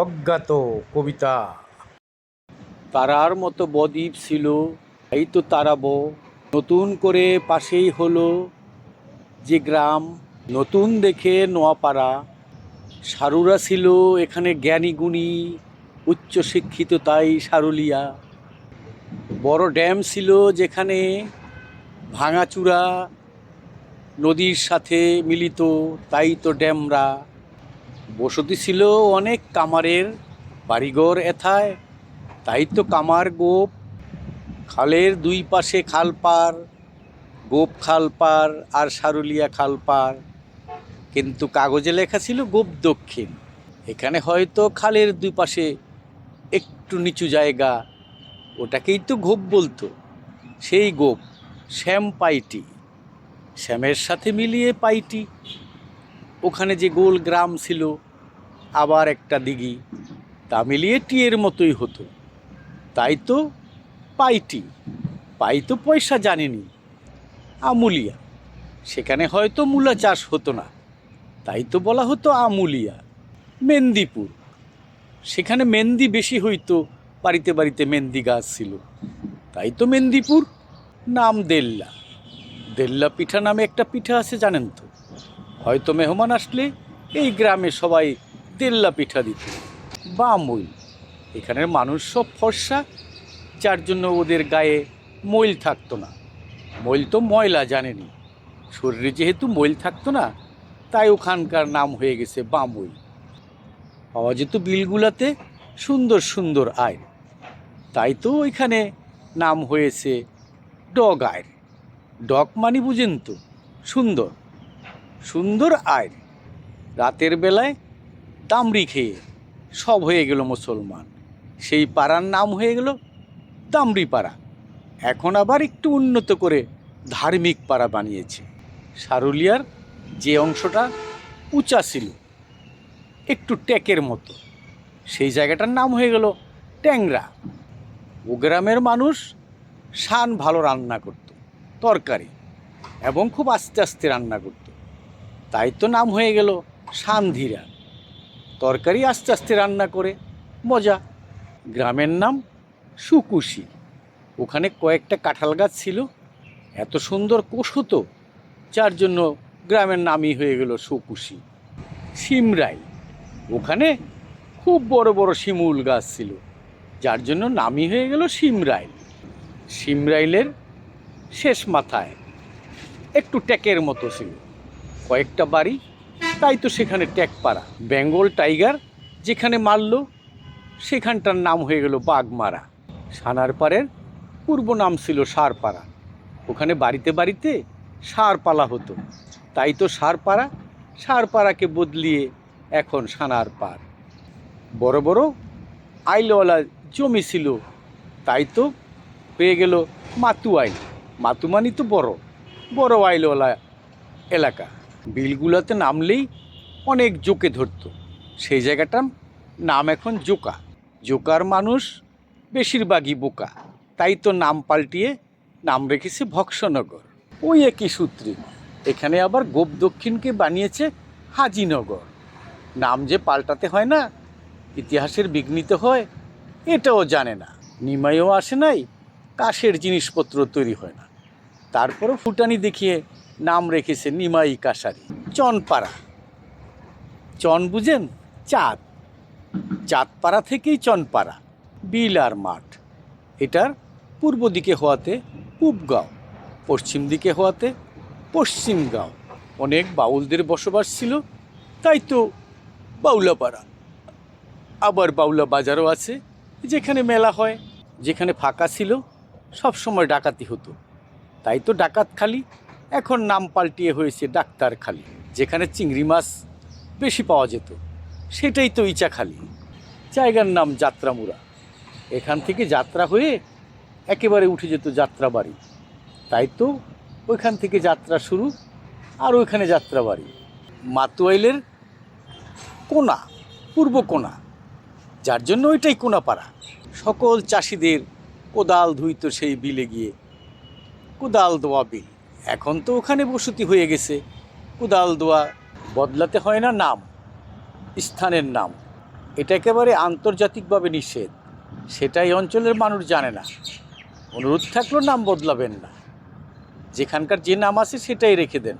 অজ্ঞাত কবিতা। তারার মতো বদ্বীপ ছিল এই তো তারাবো। নতুন করে পাশেই হলো যে গ্রাম, নতুন দেখে নোয়াপাড়া। সারুরা ছিল এখানে জ্ঞানী গুণী, উচ্চশিক্ষিত তাই সারুলিয়া। বড় ড্যাম ছিল যেখানে ভাঙাচূড়া নদীর সাথে মিলিত, তাই তো ড্যামরা। বসতি ছিল অনেক কামারের বাড়িঘর এথায়, তাই তো কামার গোপ, খালের দুই পাশে খাল পার, গোপ খাল পার আর সারুলিয়া খাল পার। কিন্তু কাগজে লেখা ছিল গোপ দক্ষিণ। এখানে হয়তো খালের দুই পাশে একটু নিচু জায়গা, ওটাকেই তো গোপ বলতো। সেই গোপ, শ্যাম পাইটি। শ্যামের সাথে মিলিয়ে পাইটি। ওখানে যে গোল গ্রাম ছিল, আবার একটা দিঘি, তা মিলিয়ে টিয়ের মতোই হতো। তাই তো পাইটি পাই তো পয়সা জানেনি। আমুলিয়া, সেখানে হয়তো মূলা চাষ হতো না, তাই তো বলা হতো আমুলিয়া। মেন্দিপুর, সেখানে মেহেন্দি বেশি হইতো, বাড়িতে বাড়িতে মেহেন্দি গাছ ছিল। তাই তো মেদিনীপুর নাম দেল্লা। দেল্লা পিঠা নামে একটা পিঠা আছে, জানেন তো? হয়তো মেহমান আসলে এই গ্রামে সবাই দেল্লা পিঠা দিত বা মইল এখানের মানুষ সব ফর্সা, যার জন্য ওদের গায়ে মইল থাকতো না। মইল তো ময়লা জানেনি। শরীরে যেহেতু মইল থাকতো না, তাই ওখানকার নাম হয়ে গেছে বামুই পাওয়া যেত বিলগুলাতে সুন্দর সুন্দর আয় তাই তো ওইখানে নাম হয়েছে ডগ আয় ডগ মানে বুঝেন তো, সুন্দর। সুন্দর আয় রাতের বেলায় দামড়ি খেয়ে সব হয়ে গেল মুসলমান। সেই পাড়ার নাম হয়ে গেল দামড়ি পাড়া। এখন আবার একটু উন্নত করে ধার্মিক পাড়া বানিয়েছে। সারুলিয়ার যে অংশটা উঁচা ছিল, একটু ট্যাকের মতো। সেই জায়গাটার নাম হয়ে গেল ট্যাংরা। ও গ্রামের মানুষ শান ভালো রান্না করত, তরকারি, এবং খুব আস্তে আস্তে রান্না করত। তাই তো নাম হয়ে গেল সান্ধিরা। তরকারি আস্তে আস্তে রান্না করে, মজা। গ্রামের নাম সুকুশি। ওখানে কয়েকটা কাঁঠাল গাছ ছিল। এত সুন্দর কোষ হতো, যার জন্য গ্রামের নামই হয়ে গেল সুকুশি। সিমরাই ওখানে খুব বড় বড় শিমুল গাছ ছিল, যার জন্য নামই হয়ে গেল সিমরাইল সিমরাইলের শেষ মাথায় একটু ট্যাকের মতো ছিল। কয়েকটা বাড়ি, তাই তো সেখানে ট্যাক পাড়া বেঙ্গল টাইগার, যেখানে মারল, সেখানটার নাম হয়ে গেল বাগমারা। সানারপাড়ের পূর্ব নাম ছিল সারপাড়া। ওখানে বাড়িতে বাড়িতে সারপালা হতো। তাই তো সারপাড়া, সারপাড়াকে বদলিয়ে এখন সানার পার বড় বড় আইলওয়ালা জমি ছিল, তাই তো হয়ে গেল মাতু আইল মাতু মানি তো বড় বড় আইলওয়ালা এলাকা। বিলগুলোতে নামলেই অনেক জোকে ধরতো। সেই জায়গাটার নাম এখন জোকা। জোকার মানুষ বেশিরভাগই বোকা। তাই তো নাম পাল্টিয়ে নাম রেখেছে ভক্সনগর। ওই একই সূত্রে। এখানে আবার গোপ দক্ষিণকে বানিয়েছে হাজিনগর। নাম যে পাল্টাতে হয় না, ইতিহাসের বিঘ্নিত হয়, এটাও জানে না। নিমাইও আসে নাই, কাশের জিনিসপত্র তৈরি হয় না। তারপরও ফুটানি দেখিয়ে নাম রেখেছে নিমাই কাশারি চনপাড়া। চন বুঝেন? চাঁদ। চাঁদপাড়া থেকেই চনপাড়া, বিল আর মাঠ। এটার পূর্ব দিকে হওয়াতে পূবগাঁও, পশ্চিম দিকে হওয়াতে পশ্চিমগাঁও। অনেক বাউলদের বসবাস ছিল, তাই তো বাউলাপাড়া। আবার বাউলা বাজারও আছে, যেখানে মেলা হয়, যেখানে ফাঁকা ছিল সব সময় ডাকাতি হতো। তাই তো ডাকাত খালি এখন নাম পাল্টিয়ে হয়েছে ডাক্তার খালি যেখানে চিংড়ি মাছ বেশি পাওয়া যেত। সেটাই তো ইচাখালি। জায়গার নাম যাত্রামুড়া। এখান থেকে যাত্রা হয়ে একেবারে উঠে যেত যাত্রা বাড়ি তাই তো ওইখান থেকে যাত্রা শুরু আর ওইখানে যাত্রা বাড়ি মাতুয়াইলের কোনা, পূর্ব কোনা, যার জন্য ওইটাই কোনাপাড়া। সকল চাষিদের কোদাল ধুইত সেই বিলে গিয়ে। কোদাল দোয়া বিল। এখন তো ওখানে বসতি হয়ে গেছে। কুদাল দোয়া, বদলাতে হয় না নাম, স্থানের নাম। এটা একেবারে আন্তর্জাতিকভাবে নিষেধ। সেটাই অঞ্চলের মানুষ জানে না। অনুরোধ থাকলেও নাম বদলাবেন না। যেখানকার যে নাম আছে সেটাই রেখে দেন।